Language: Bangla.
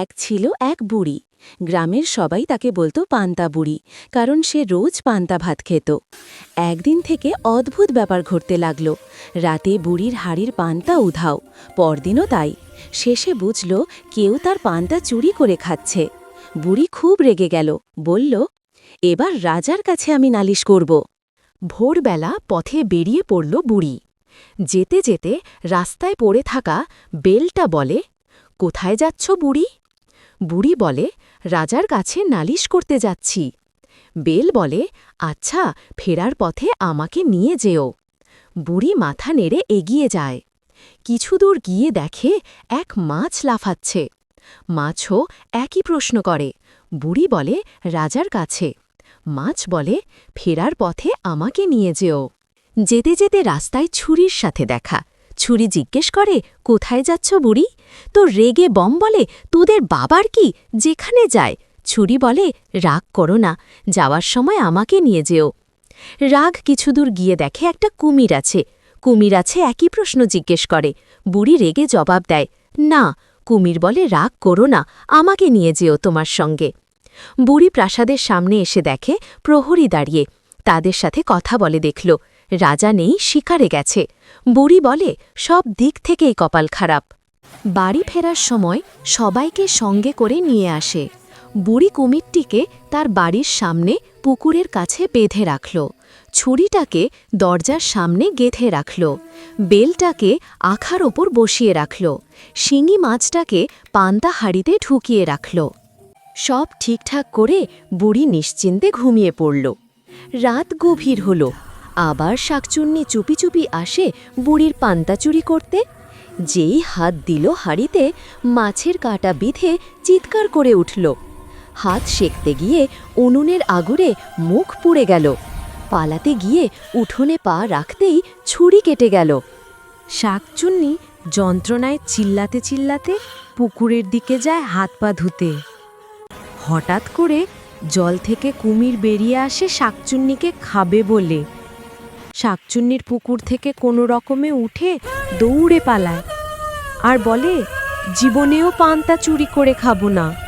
এক ছিল এক বুড়ি। গ্রামের সবাই তাকে বলতো পান্তা বুড়ি, কারণ সে রোজ পান্তা ভাত খেত। একদিন থেকে অদ্ভুত ব্যাপার ঘটতে লাগল। রাতে বুড়ির হাড়ির পান্তা উধাও, পরদিনও তাই। শেষে বুঝল কেউ তার পান্তা চুরি করে খাচ্ছে। বুড়ি খুব রেগে গেল, বলল, এবার রাজার কাছে আমি নালিশ করব। ভোরবেলা পথে বেরিয়ে পড়ল বুড়ি। যেতে যেতে রাস্তায় পড়ে থাকা বেলটা বলে, কোথায় যাচ্ছ বুড়ি? বুড়ি বলে, রাজার কাছে নালিশ করতে যাচ্ছি। বেল বলে আচ্ছা ফেরার পথে আমাকে নিয়ে যেও। বুড়ি মাথা নেড়ে এগিয়ে যায়। কিছু দূর গিয়ে দেখে এক মাছ লাফাচ্ছে। মাছও একই প্রশ্ন করে। বুড়ি বলে, রাজার কাছে। মাছ বলে, ফেরার পথে আমাকে নিয়ে যেও। যেতে যেতে রাস্তায় ছুরির সাথে দেখা। ছুরি জিজ্ঞেস করে, কোথায় যাচ্ছ বুড়ি? তো রেগে বম বলে, তোদের বাবার কি? যেখানে যায়? ছুরি বলে, রাগ করো না, যাওয়ার সময় আমাকে নিয়ে যেও। রাগ কিছুদূর গিয়ে দেখে একটা কুমির আছে। কুমির আছে একই প্রশ্ন জিজ্ঞেস করে। বুড়ি রেগে জবাব দেয়, না, কুমির বলে, রাগ করো না, আমাকে নিয়ে যেও তোমার সঙ্গে। বুড়ি প্রাসাদের সামনে এসে দেখে, প্রহরী দাঁড়িয়ে, তাদের সাথে কথা বলে দেখল। রাজা নেই, শিকারে গেছে। বুড়ি বলে, সব দিক থেকেই কপাল খারাপ। বাড়ি ফেরার সময় সবাইকে সঙ্গে করে নিয়ে আসে। বুড়ি কুমিরটিকে তার বাড়ির সামনে পুকুরের কাছে বেঁধে রাখল। ছুরিটাকে দরজার সামনে গেঁথে রাখল। বেলটাকে আখার ওপর বসিয়ে রাখল। শিঙি মাছটাকে পান্তা হাড়িতে ঢুকিয়ে রাখল। সব ঠিকঠাক করে বুড়ি নিশ্চিন্তে ঘুমিয়ে পড়ল। রাত গভীর হল। আবার শাকচুন্নি চুপি চুপি আসে বুড়ির পান্তা চুরি করতে। যেই হাত দিল হাড়িতে, মাছের কাটা বিধে চিৎকার করে উঠল। হাত সেঁকতে গিয়ে উনুনের আগুরে মুখ পুড়ে গেল। পালাতে গিয়ে উঠোনে পা রাখতেই ছুরি কেটে গেল। শাকচুন্নি যন্ত্রণায় চিল্লাতে চিল্লাতে পুকুরের দিকে যায় হাত পা ধুতে। হঠাৎ করে জল থেকে কুমির বেরিয়ে আসে শাকচুন্নিকে খাবে বলে। শাকচুন্নির পুকুর থেকে কোনো রকমে উঠে দৌড়ে পালায়। আর বলে, জীবনেও পান্তা চুরি করে খাব না।